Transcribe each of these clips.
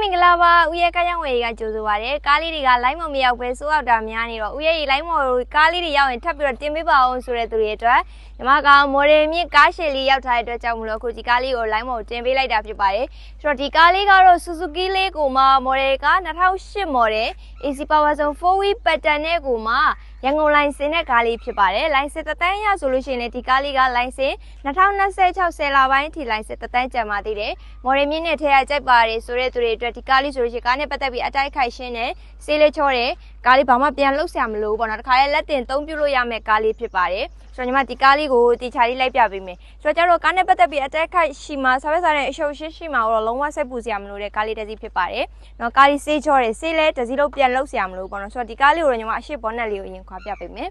မင်္ဂလာပါဦးရဲ့ကားရောင်းဝယ်ကြီးကကြိုဆိုပါရယ်ကားလေးတွေကလိုင်းမမရောက်ပဲစိုးရောက်တာများနေတော့ဦးရဲ့လိုင်းမော်ကားလေးတွေရောက်ရင်ထပ်ပြီးတော့တင်ပေးပါအောင်ဆိုတဲ့သူတွေအတွက်ညီမကမော်ဒယ်မြင့်ကားရှည်လေးရောက်ထားတဲ့အတွက်ကြောင့်မလို့အခုဒီကားလေးကိုလိုင်းမော်တင်ပေးလိုက်တာဖြစ်ပါတယ်ဆိုတော့ဒီကားလေးကတော့ Suzuki လေးကိုမှမော်ဒယ်က2008မော်ဒယ် AC Power Zone 4-wheel pattern နဲ့ကိုမှ ရန်ကုန်လိုင်းစင်တဲ့ကားလေးဖြစ်ပါတယ်လိုင်းစင်တန်းရဆိုလို့ရှိရင်လည်းဒီကားလေးကလိုင်းစင်2026ဆယ်လပိုင်းထိလိုင်းစင်တန်းကျန်ပါသေးတယ်မော်ဒယ်မြင့်နဲ့ထဲရကြိုက်ပါတယ်ဆိုတဲ့သူတွေအတွက်ဒီကားလေးဆိုလို့ရှိရင်ကားနဲ့ပတ်သက်ပြီးအတိုက်ခိုက်ရှင်းတယ်စေးလေးချောတယ်ကားလေးဘာမှပြန်လှုပ်ဆရာမလို့ပေါ့နော်တခါလေလက်တင်သုံးပြလို့ရမယ့်ကားလေးဖြစ်ပါတယ်ဆိုတော့ညီမဒီကားလေးကိုတီချာလေးလိုက်ပြပေးမယ်ဆိုတော့ကျတော့ကားနဲ့ပတ်သက်ပြီးအတိုက်ခိုက်ရှိမှာဆားဘက်စားတဲ့အရှုပ်ရှင်းရှိမှာတော့လုံးဝစိတ်ပူစရာမလိုတဲ့ကားလေးတစ်စီးဖြစ်ပါတယ်နော်ကားလေးစေးချောတယ်စေးလဲတစ်စီးလုံးပြန်လှုပ်ဆရာမလို့ပေါ့နော်ဆိုတော့ဒီကားလေးကိုတော့ညီမအရှိဘောနက်လေးကိုအရင်ခွာပြပေးမယ်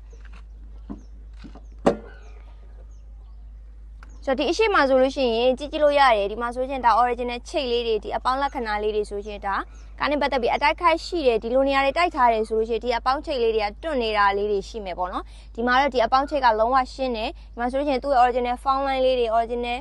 ဆိုတော့ဒီအရှိမဆိုလို့ရှိရင်ကြည့်ကြည့်လို့ရတယ်ဒီမှာဆိုရင်ဒါ original ချိတ်လေးတွေဒီအပေါင်းလက္ခဏာလေးတွေဆိုရင်ဒါကားနဲ့ပတ်သက်ပြီးအတိုက်ခိုက်ရှိတယ်ဒီလိုနေရာတွေတိုက်ထားတယ်ဆိုလို့ရှိရင်ဒီအပေါင်းချိတ်လေးတွေကတွန့်နေတာလေးတွေရှိမယ်ပေါ့နော်ဒီမှာတော့ဒီအပေါင်းချိတ်ကလုံးဝရှင်းတယ်ဒီမှာဆိုလို့ရှိရင်သူ့ရဲ့ original found line လေးတွေ original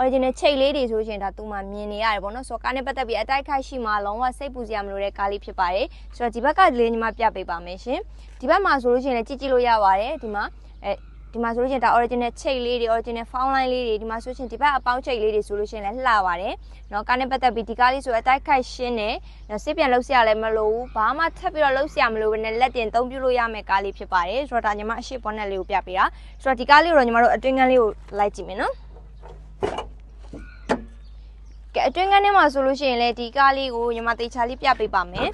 original ချိတ်လေးတွေဆိုရှင်ဒါသူမှမြင်နေရတယ်ပေါ့နော်ဆိုတော့ကားနဲ့ပတ်သက်ပြီးအတိုက်ခိုက်ရှိမှလုံးဝစိတ်ပူစရာမလိုတဲ့ကားလေးဖြစ်ပါတယ်ဆိုတော့ဒီဘက်ကလေးညီမပြပေးပါမယ်ရှင်ဒီဘက်မှာဆိုလို့ရှိရင်လည်းကြည့်ကြည့်လို့ရပါတယ်ဒီမှာအဲ ဒီမှာဆိုလို့ရှိရင်ဒါ original ချိတ်လေးတွေ original found line လေးတွေဒီမှာဆိုရှင်ဒီဘက်အပေါင်းချိတ်လေးတွေဆိုလို့ရှိရင်လည်းလှပါတယ်เนาะကားနဲ့ပတ်သက်ပြီးဒီကားလေးဆိုအတိုက်ခိုက်ရှင်းတယ်เนาะစစ်ပြန်လှုပ်ရှားလည်းမလိုဘူးဘာမှထပ်ပြီးတော့လှုပ်ရှားမလိုဘဲနဲ့လက်တင်သုံးပြလို့ရမယ့်ကားလေးဖြစ်ပါတယ်ဆိုတော့ဒါညီမအရှိပေါ်နဲ့လေးကိုပြပေးတာဆိုတော့ဒီကားလေးကိုတော့ညီမတို့အတွင်းကန်းလေးကိုလိုက်ကြည့်မယ်နော်ကဲအတွင်းကန်းထဲမှာဆိုလို့ရှိရင်လည်းဒီကားလေးကိုညီမတေချာလေးပြပေးပါမယ်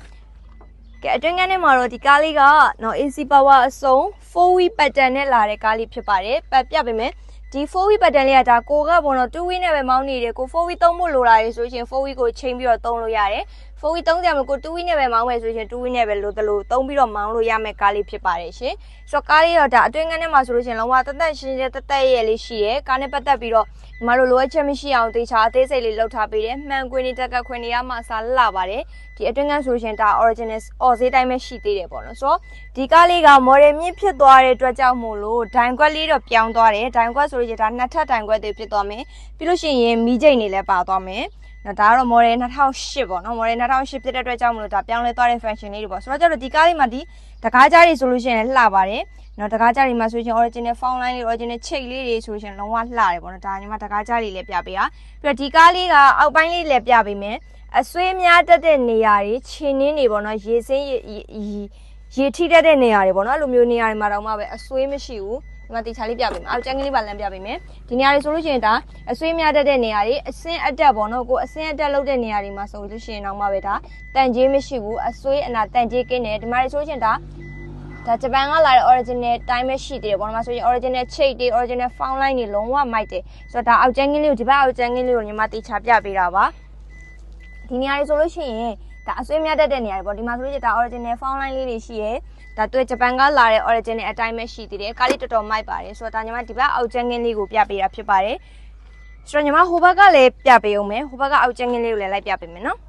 ကဲအတွင်းကန်းထဲမှာတော့ဒီကားလေးကနော် AC power အစုံ 4wheel pattern နဲ့လာတဲ့ကားလေးဖြစ်ပါတယ်ပတ်ပြပေးမယ်ဒီ 4wheel pattern လေးကဒါကိုကပေါ်တော့ 2wheel နဲ့ပဲမောင်းနေတယ်ကို 4wheel သုံးဖို့လိုလာရေဆိုရင် 4wheel ကိုချိန်ပြီးတော့သုံးလို့ရတယ် 4wheel သုံးကြမှာကို 2wheel နဲ့ပဲမောင်းမယ်ဆိုရင် 2wheel နဲ့ပဲလိုတလို့သုံးပြီးတော့မောင်းလို့ရမယ့်ကားလေးဖြစ်ပါတယ်ရှင်ဆိုတော့ကားလေးတော့ဒါအတွင်းကန်းထဲမှာဆိုလို့ရှိရင်လုံးဝတသက်ရှင်းရှင်းတသက်ရဲ့လေးရှိရယ်ကားနဲ့ပတ်သက်ပြီးတော့ဒီမှာလိုလိုအပ်ချက်မရှိအောင်တေချာအသေးစိတ်လေးလောက်ထားပေးတယ်မှန်ခွင်းနေတက်ကခွင်းနေရမှအစားလှပါတယ်ဒီအတွင်းကန်းဆိုလို့ရှိရင်ဒါ original အော်ဈေးတိုင်းပဲရှိသေးတယ်ပေါ့နော်ဆိုတော့ဒီကားလေးက model မြင့်ဖြစ်သွားတဲ့အတွက်ကြောင့်မို့လို့ဒိုင်ခွက်လေးတော့ပြောင်းသွားတယ်ဒိုင်ခွက်ဆိုလို့ရှိရင်ဒါနှစ်ထပ်ဒိုင်ခွက်တွေဖြစ်သွားမယ်ပြီးလို့ရှိရင်မီးကျိတ်နေလည်းပါသွားမယ် နော်ဒါကတော့ model 2008ပေါ့နော် model 2008ဖြစ်တဲ့အတွက်ကြောင့်မလို့ဒါပြောင်းလဲသွားတဲ့ function လေးတွေပေါ့ဆိုတော့ကျတော့ဒီကားလေးမှာဒီတကားကြားတွေဆိုလို့ရှိရင်လှပါတယ်နော်တကားကြားတွေမှာဆိုရင် original found line လေး original chick လေးတွေဆိုရင်လုံးဝလှတယ်ပေါ့နော်ဒါညီမတကားကြားတွေလည်းပြပေးတာပြီးတော့ဒီကားလေးကအောက်ပိုင်းလေးလည်းပြပေးမယ်အဆွေးများတက်တဲ့နေရာတွေခြေနင်းတွေပေါ့နော်ရေစင်းရေထိတက်တဲ့နေရာတွေပေါ့နော်အဲ့လိုမျိုးနေရာတွေမှာတော့မှပဲအဆွေးမရှိဘူး ဒီမှာတေချာလေးပြပေးမယ်အောက်ကျန်းကလေးပါလမ်းပြပေးမယ်ဒီနေရာတွေဆိုလို့ရှိရင်ဒါအဆွေးများတက်တဲ့နေရာတွေအစင်းအတက်ပေါ့နော်ကိုအစင်းအတက်လောက်တဲ့နေရာတွေမှာဆိုလို့ရှိရင်တော့မှပဲဒါတန်ကြီးမရှိဘူးအဆွေးအနာတန်ကြီးကင်းတယ်ဒီမှာတွေဆိုလို့ရှိရင်ဒါဒါဂျပန်ကလာတဲ့ original တိုင်းပဲရှိသေးတယ်ပေါ့နော်ဆိုရင် original shape တွေ original found line တွေလုံးဝမိုက်တယ်ဆိုတော့ဒါအောက်ကျန်းကင်းလေးကိုဒီဘက်အောက်ကျန်းကင်းလေးကိုညီမတေချာပြပေးတာပါဒီနေရာတွေဆိုလို့ရှိရင်ဒါအဆွေးများတက်တဲ့နေရာတွေပေါ့ဒီမှာဆိုလို့ရှိရင်ဒါ original found line လေးတွေရှိရယ် ဒါတွေ့ဂျပန်ကလာတဲ့ origin နဲ့အတိုင်းပဲရှိသေးတယ်ကားလေးတော်တော်မိုက်ပါတယ်ဆိုတော့ဒါညီမဒီဘက်အောက်ကျန်းကင်းလေးကိုပြပေးတာဖြစ်ပါတယ်ဆိုတော့ညီမဟိုဘက်ကလည်းပြပေးအောင်မယ်ဟိုဘက်ကအောက်ကျန်းကင်းလေးကိုလည်းလိုက်ပြပေးမယ်နော်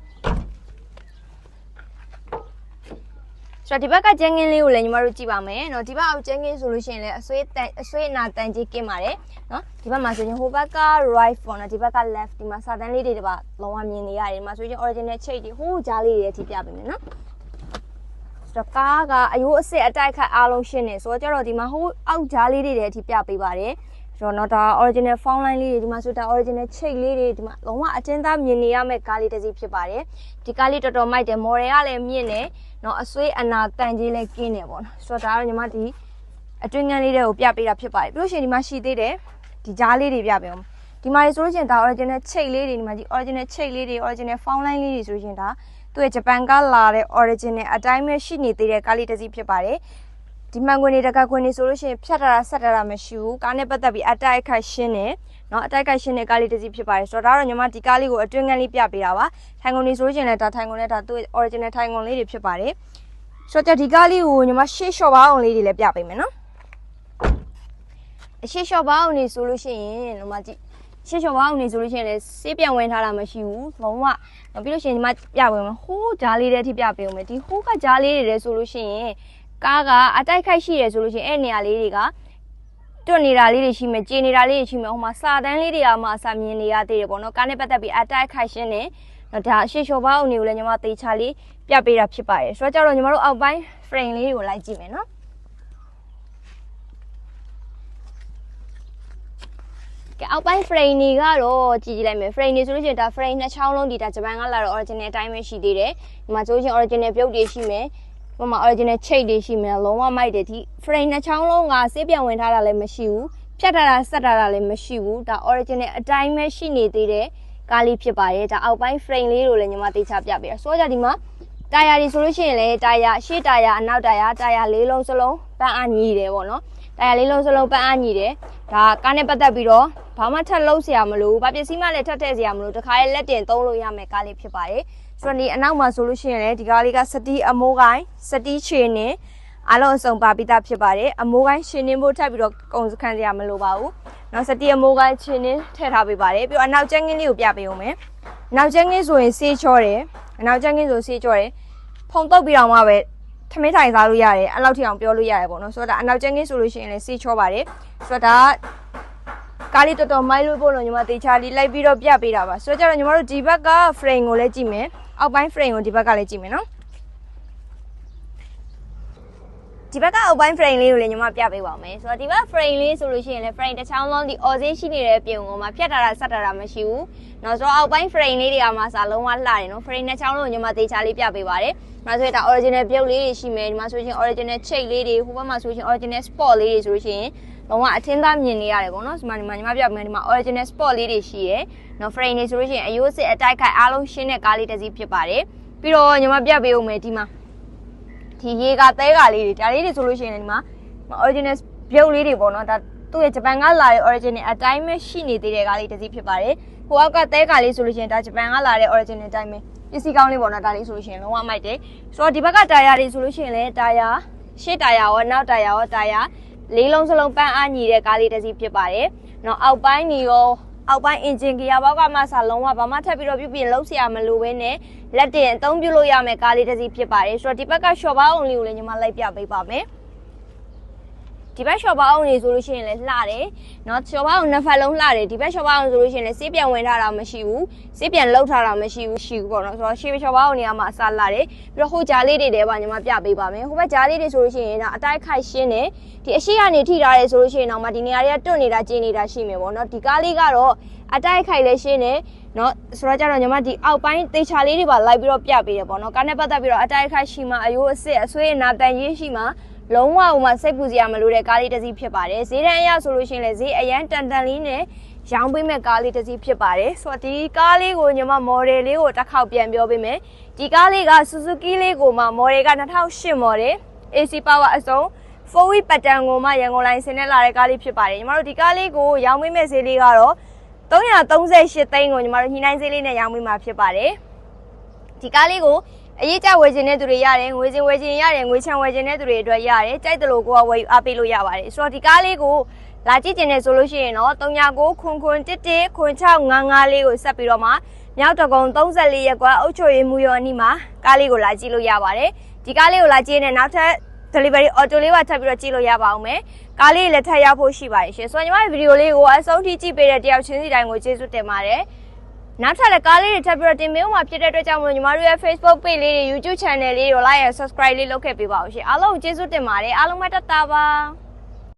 ဆိုတော့ဒီဘက်ကကျန်းကင်းလေးကိုလည်းညီမတို့ကြည့်ပါမယ်เนาะဒီဘက်အောက်ကျန်းကင်းဆိုလို့ရှိရင်လည်းအဆွေးတန်အဆွေးအနာတန်ကြီးကင်းပါတယ်เนาะဒီဘက်မှာဆိုရင်ဟိုဘက်က right ပေါ့နော်ဒီဘက်က left ဒီမှာစာတန်းလေးတွေတပါလုံးဝမြင်နေရတယ်ဒီမှာဆိုရင် original shape တွေဟိုးကြားလေးတွေအထိပြပေးမယ်เนาะ တော့ကားကအယိုးအစ်စ်အတိုက်ခတ်အားလုံးရှင်းနေဆိုတော့ကျတော့ဒီမှာဟိုးအောက်ကြားလေးတွေတည်းအထိပြပေးပါတယ်ဆိုတော့တော့ဒါ original found line လေးတွေဒီမှာဆိုဒါ original chick လေးတွေဒီမှာလုံးဝအတင်းသားမြင်နေရမယ့်ကားလေးတစ်စီးဖြစ်ပါတယ်ဒီကားလေးတော်တော်မိုက်တယ် model ကလည်းမြင့်တယ်နော်အဆွေးအနာတန်ကြီးလည်းကင်းတယ်ပေါ့နော်ဆိုတော့ဒါကတော့ညီမဒီအတွင်းငန်းလေးတွေကိုပြပေးတာဖြစ်ပါတယ်ပြီးလို့ရှိရင်ဒီမှာရှိသေးတယ်ဒီကြားလေးတွေပြပေးအောင်ဒီမှာဆိုလို့ရှိရင်ဒါ original chick လေးတွေဒီမှာဒီ original chick လေးတွေ original found line လေးတွေဆိုလို့ရှိရင်ဒါ သူ့ရဲ့ဂျပန်ကလာတဲ့ original အတိုင်းပဲရှိနေသေးတဲ့ကားလေးတစ်စီးဖြစ်ပါတယ်ဒီမှန်ခွင်တွေတကခွင်တွေဆိုလို့ရှိရင်ဖြတ်ထားတာဆက်ထားတာမရှိဘူးကားနဲ့ပတ်သက်ပြီးအတိုက်ခိုက်ရှင်းတယ်เนาะအတိုက်ခိုက်ရှင်းတဲ့ကားလေးတစ်စီးဖြစ်ပါတယ်ဆိုတော့ဒါတော့ညီမဒီကားလေးကိုအတွင်းငန်းလေးပြပေးတာပါထိုင်ကုန်တွေဆိုလို့ရှိရင်လည်းဒါထိုင်ကုန်နဲ့ဒါသူ့ original ထိုင်ကုန်လေးတွေဖြစ်ပါတယ်ဆိုတော့ဒီကားလေးကိုညီမရှေ့လျှော့ပါအောင်လေးတွေလည်းပြပေးမယ်နော်အရှေ့လျှော့ပါအောင်နေဆိုလို့ရှိရင်ညီမကြည့် ရှေ့လျှော်ပါအောင်နေဆိုလို့ရှိရင်လည်းဆေးပြန်ဝင်ထားတာမရှိဘူးလုံးဝပြီးလို့ရှိရင်ဒီမှာပြပေးမယ်ဟိုးဂျားလေးတွေထိပြပေးအောင်မယ်ဒီဟိုးကဂျားလေးတွေလည်းဆိုလို့ရှိရင်ကားကအတိုက်ခိုက်ရှိတယ်ဆိုလို့ရှိရင်အဲ့နေရာလေးတွေကတွတ်နေတာလေးတွေရှိမယ်ကျေနေတာလေးတွေရှိမယ်ဟိုမှာစာတန်းလေးတွေကမှအစာမြင်နေရသေးတယ်ပေါ့နော်ကားနဲ့ပတ်သက်ပြီးအတိုက်ခိုက်ရှင်းနေနော်ဒါရှေ့လျှော်ပါအောင်တွေကိုလည်းညီမတေချာလေးပြပေးတာဖြစ်ပါတယ်ဆိုတော့ကြတော့ညီမတို့အောက်ပိုင်း frame လေးတွေကိုလိုက်ကြည့်မယ်နော် ကဲအောက်ပိုင်း frame တွေကတော့ကြည့်ကြည့်လိုက်မယ် frame တွေဆိုလို့ရှိရင်ဒါ frame နှစ်ချောင်းလုံးဒီဒါဂျပန်ကလာတော့ original အတိုင်းပဲရှိသေးတယ်ဒီမှာဆိုလို့ရှိရင် original ပြုတ်တွေရှိမယ်ဟိုမှာ original ချိတ်တွေရှိမယ်လုံးဝမိုက်တယ်ဒီ frame နှစ်ချောင်းလုံးကစေးပြောင်းဝင်ထားတာလည်းမရှိဘူးဖြတ်ထားတာဆက်ထားတာလည်းမရှိဘူးဒါ original အတိုင်းပဲရှိနေသေးတယ်ကားလေးဖြစ်ပါတယ်ဒါအောက်ပိုင်း frame လေးကိုလည်းညီမတေချာပြပေးရဆိုတော့ဒီမှာတာယာတွေဆိုလို့ရှိရင်လည်းတာယာရှေ့တာယာအနောက်တာယာတာယာလေးလုံးစလုံးပန်းအားညီတယ်ပေါ့နော် တာယာလေးလုံးစလုံးပန်းအားညီတယ်ဒါကားနဲ့ပတ်သက်ပြီးတော့ဘာမှထပ်လုံးစရာမလိုဘူးဘာပစ္စည်းမှလည်းထပ်ထည့်စရာမလိုတခါရဲ့လက်တင်သုံးလို့ရမယ်ကားလေးဖြစ်ပါတယ်ဆိုတော့ဒီအနောက်မှာဆိုလို့ရှိရင်လည်းဒီကားလေးကစတီးအမိုးကိုင်းစတီးချေနေအားလုံးအစုံပါပြီးသားဖြစ်ပါတယ်အမိုးကိုင်းရှင်နေဖို့ထပ်ပြီးတော့ကုန်စခန်းစရာမလိုပါဘူးနောက်စတီးအမိုးကိုင်းရှင်နေထည့်ထားပေးပါတယ်ပြီးတော့အနောက်ကျန်းကင်းလေးကိုပြပေးအောင်မယ်အနောက်ကျန်းကင်းဆိုရင်ဆေးချောတယ်အနောက်ကျန်းကင်းဆိုဆေးချောတယ်ဖုံတုတ်ပြီးတော့မှပဲ ထမင်းထိုင်စားလို့ရတယ်အဲ့လောက်ထိအောင်ပြောလို့ရတယ်ပေါ့နော်ဆိုတော့ဒါအနောက်ကျန်းကင်းဆိုလို့ရှိရင်လည်းဆေးချောပါတယ်ဆိုတော့ဒါကားလေးတော်တော်မိုင်းလို့ပို့လို့ညီမတေချာလေးလိုက်ပြီးတော့ပြပေးတာပါဆိုတော့ကျတော့ညီမတို့ဒီဘက်က frame ကိုလည်းကြည့်မယ်အောက်ပိုင်း frame ကိုဒီဘက်ကလည်းကြည့်မယ်နော် ဒီဘက်ကအောက်ပိုင်း frame လေးကိုလည်းညီမပြပေးပါမယ်ဆိုတော့ဒီဘက် frame လေးဆိုလို့ရှိရင်လည်း frame တစ်ချောင်းလုံးဒီ orzin ရှိနေတဲ့အပြင်ကိုမှဖြတ်ထားတာဆက်ထားတာမရှိဘူး။နောက်ဆိုအောက်ပိုင်း frame လေးတွေကမှစာလုံးဝလှတယ်နော် frame တစ်ချောင်းလုံးကိုညီမသေချာလေးပြပေးပါတယ်။ဒါဆိုရင်ဒါ original ပြုတ်လေးတွေရှိမယ်ဒီမှာဆိုရင် original shape လေးတွေဟိုဘက်မှာဆိုရင် original spot လေးတွေဆိုလို့ရှိရင်လုံးဝအထင်းသားမြင်နေရတယ်ပေါ့နော်ဒီမှာဒီမှာညီမပြပေးမယ်ဒီမှာ original spot လေးတွေရှိရယ်နော် frame တွေဆိုလို့ရှိရင်အယိုးစစ်အတိုက်ခိုက်အားလုံးရှင်းတဲ့ကားလေးတစ်စီးဖြစ်ပါတယ်။ပြီးတော့ညီမပြပေးအောင်မယ်ဒီမှာ ဒီရေကသဲကလေးတွေဒါလေးတွေဆိုလို့ရှိရင်လည်းဒီမှာ original ပြုတ်လေးတွေပေါ့နော်ဒါသူ့ရဲ့ဂျပန်ကလာတဲ့ original အတိုင်းပဲရှိနေသေးတဲ့ကားလေးတစ်စီးဖြစ်ပါတယ်ဟိုအောက်ကသဲကားလေးဆိုလို့ရှိရင်ဒါဂျပန်ကလာတဲ့ original အတိုင်းပဲပစ္စည်းကောင်းလေးပေါ့နော်ဒါလေးဆိုလို့ရှိရင်လုံးဝမိုက်တယ်ဆိုတော့ဒီဘက်ကတာယာတွေဆိုလို့ရှိရင်လည်းတာယာရှေ့တာယာရောနောက်တာယာရောတာယာလေးလုံးစလုံးပန်းအားညီတဲ့ကားလေးတစ်စီးဖြစ်ပါတယ်နော်အောက်ပိုင်းနေရော အောက်ပိုင်း engine gear ဘောက်ကမှစလုံးဝဘာမှထပ်ပြီးတော့ပြုပြင်လုံးစရာမလိုဘဲနဲ့လက်တင်အသုံးပြုလို့ရမယ်ကားလေးတစ်စီးဖြစ်ပါတယ်ဆိုတော့ဒီဘက်က short bar only ကိုလည်းညီမလိုက်ပြပေးပါမယ် ဒီဘက် short bar အောင်နေဆိုလို့ရှိရင်လည်းလှတယ်เนาะ short bar အောင်နှစ်ဖက်လုံးလှတယ်ဒီဘက် short bar အောင်ဆိုလို့ရှိရင်လည်းစေးပြန်ဝင်ထားတာမရှိဘူးစေးပြန်လှုပ်ထားတာမရှိဘူးရှိဘူးပေါ့เนาะဆိုတော့ရှေး short bar အောင်နေရာမှာအစားလှတယ်ပြီးတော့ဟိုကြားလေးတွေတဲပါညီမပြပေးပါမယ်ဟိုဘက်ကြားလေးတွေဆိုလို့ရှိရင်တော့အတိုက်ခိုက်ရှင်းတယ်ဒီအရှိကနေထိထားတယ်ဆိုလို့ရှိရင်တော့မှဒီနေရာတွေကတွတ်နေတာကျင်းနေတာရှိမယ်ပေါ့เนาะဒီကားလေးကတော့အတိုက်ခိုက်လည်းရှင်းတယ်เนาะဆိုတော့ကြတော့ညီမဒီအောက်ပိုင်းတေချာလေးတွေပါလိုက်ပြီးတော့ပြပေးတယ်ပေါ့เนาะကားနဲ့ပတ်သက်ပြီးတော့အတိုက်ခိုက်ရှိမှအယိုးအစစ်အဆွေးအနာတန်ရေးရှိမှ လုံးဝဥမာစိတ်ပူစရာမလိုတဲ့ကားလေးတစ်စီးဖြစ်ပါတယ်ဈေးတန်းအရဆိုလို့ရှိရင်လည်းဈေးအရန်တန်တန်လေးနဲ့ရောင်းပေးမဲ့ကားလေးတစ်စီးဖြစ်ပါတယ်ဆိုတော့ဒီကားလေးကိုညီမ model လေးကိုတစ်ခေါက်ပြန်ပြောပေးမယ်ဒီကားလေးက Suzuki လေးကိုမှ model က2008 model AC power အစုံ4 wheel pattern ကိုမှရန်ကုန်လိုင်းဆင်းနဲ့လာတဲ့ကားလေးဖြစ်ပါတယ်ညီမတို့ဒီကားလေးကိုရောင်းပေးမဲ့ဈေးလေးကတော့338သိန်းကိုညီမတို့ညှိနှိုင်းဈေးလေးနဲ့ရောင်းပေးမှာဖြစ်ပါတယ်ဒီကားလေးကို အရေးကြဝယ်ခြင်းတဲ့သူတွေရတယ်ငွေချင်းဝယ်ခြင်းရတယ်ငွေချမ်းဝယ်ခြင်းတဲ့သူတွေအတွက်ရတယ်ကြိုက်တယ်လို့ကိုကဝယ်ယူအားပေးလို့ရပါတယ်ဆိုတော့ဒီကားလေးကိုလာကြည့်ကျင်နေဆိုလို့ရှိရင်တော့39ခွန်ခွန်11ခွန်655လေးကိုဆက်ပြီးတော့မှမြောက်တကုံ34ရက်ကွာအုတ်ချိုရည်မူရောအနီးမှာကားလေးကိုလာကြည့်လို့ရပါတယ်ဒီကားလေးကိုလာကြည့်နေနောက်ထပ် delivery auto လေးပါထပ်ပြီးတော့ကြည့်လို့ရပါအောင်မယ်ကားလေးလည်းထပ်ရောက်ဖို့ရှိပါတယ်ရှင်ဆိုတော့ညီမဗီဒီယိုလေးကိုအဆုံးထိကြည့်ပေးတဲ့တယောက်ချင်းစီတိုင်းကိုကျေးဇူးတင်ပါတယ် နောက်ထပ်လည်းကားလေးတွေထပ်ပြီးတော့တင်ပေးမှဖြစ်တဲ့အတွက်ကြောင့်မလို့ညီမတို့ရဲ့ Facebook page လေးတွေ YouTube channel လေးတွေ like and subscribe လေးလုပ်ခဲ့ပေးပါဦးရှင်အားလုံးကိုကျေးဇူးတင်ပါတယ်အားလုံးပဲတတ်တာပါ